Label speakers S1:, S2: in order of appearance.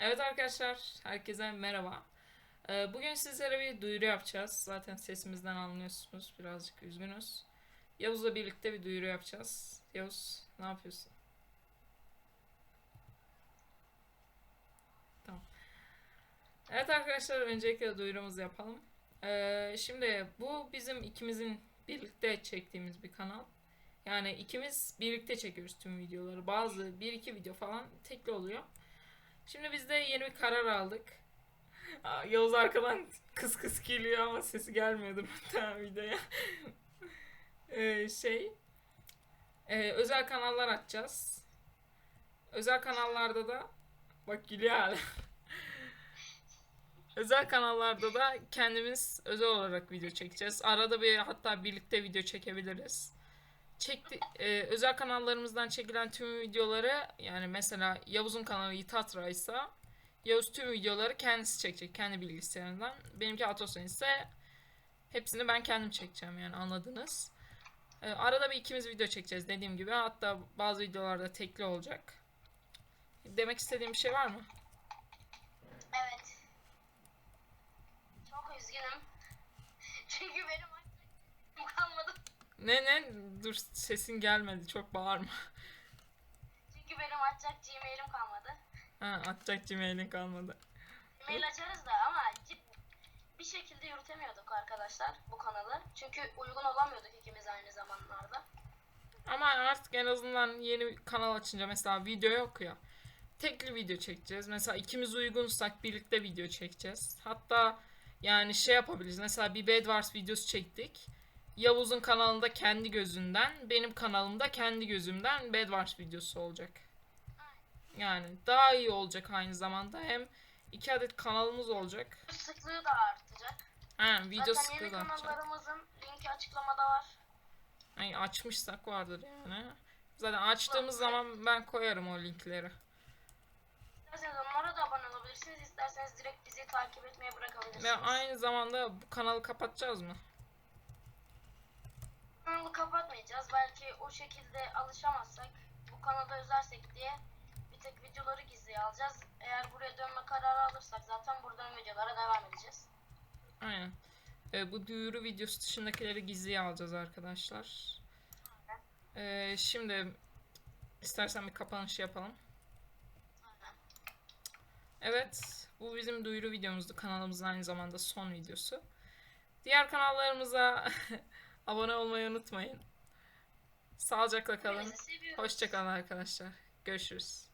S1: Evet arkadaşlar, herkese merhaba. Ee, Bugün sizlere bir duyuru yapacağız. Zaten sesimizden anlıyorsunuz, birazcık üzgünüz. Yavuz'la birlikte bir duyuru yapacağız. Yavuz, ne yapıyorsun? Tamam. Evet arkadaşlar, öncelikle duyurumuzu yapalım. Ee, şimdi bu bizim ikimizin birlikte çektiğimiz bir kanal. Yani ikimiz birlikte çekiyoruz tüm videoları. Bazı bir iki video falan tekli oluyor. Şimdi biz de yeni bir karar aldık. Aa, Yavuz arkadan kıs kıs geliyor ama sesi gelmiyordu muhtemelen videoya. Ee, şey e, özel kanallar açacağız. Özel kanallarda da bak gülüyor hala. özel kanallarda da kendimiz özel olarak video çekeceğiz. Arada bir hatta birlikte video çekebiliriz. Çekti, e, özel kanallarımızdan çekilen tüm videoları yani mesela Yavuz'un kanalı Yitatra ise Yavuz tüm videoları kendisi çekecek kendi bilgisayarından. Benimki Atosen ise hepsini ben kendim çekeceğim yani anladınız. E, arada bir ikimiz video çekeceğiz dediğim gibi. Hatta bazı videolarda tekli olacak. Demek istediğim bir şey var mı?
S2: Evet. Çok üzgünüm. Çünkü benim.
S1: Ne ne? Dur sesin gelmedi. Çok bağırma.
S2: Çünkü benim açacak Gmail'im kalmadı.
S1: Ha, atacak Gmail'in kalmadı.
S2: Gmail açarız da ama bir şekilde yürütemiyorduk arkadaşlar bu kanalı. Çünkü uygun olamıyorduk ikimiz aynı zamanlarda.
S1: Ama artık en azından yeni bir kanal açınca mesela video yok ya. Tekli video çekeceğiz. Mesela ikimiz uygunsak birlikte video çekeceğiz. Hatta yani şey yapabiliriz. Mesela bir Bed Wars videosu çektik. Yavuz'un kanalında kendi gözünden, benim kanalımda kendi gözümden Bed Wars videosu olacak. Yani daha iyi olacak aynı zamanda. Hem iki adet kanalımız olacak.
S2: Sıklığı da artacak.
S1: Ha, video
S2: Zaten
S1: sıklığı
S2: yeni
S1: da artacak.
S2: kanallarımızın linki açıklamada var.
S1: Yani açmışsak vardır yani. Zaten açtığımız zaman ben koyarım o linkleri.
S2: İsterseniz onlara da abone olabilirsiniz. İsterseniz direkt bizi takip etmeye bırakabilirsiniz.
S1: Ve aynı zamanda bu kanalı kapatacağız mı?
S2: Kanalı kapatmayacağız. Belki o şekilde alışamazsak bu kanalda özersek diye bir tek videoları gizliye alacağız. Eğer buraya dönme kararı alırsak zaten buradan videolara devam edeceğiz.
S1: Aynen. Ee, bu duyuru videosu dışındakileri gizliye alacağız arkadaşlar. Ee, şimdi istersen bir kapanış yapalım.
S2: Aynen.
S1: Evet, bu bizim duyuru videomuzdu. Kanalımızın aynı zamanda son videosu. Diğer kanallarımıza abone olmayı unutmayın. Sağlıcakla kalın. Hoşçakalın arkadaşlar. Görüşürüz.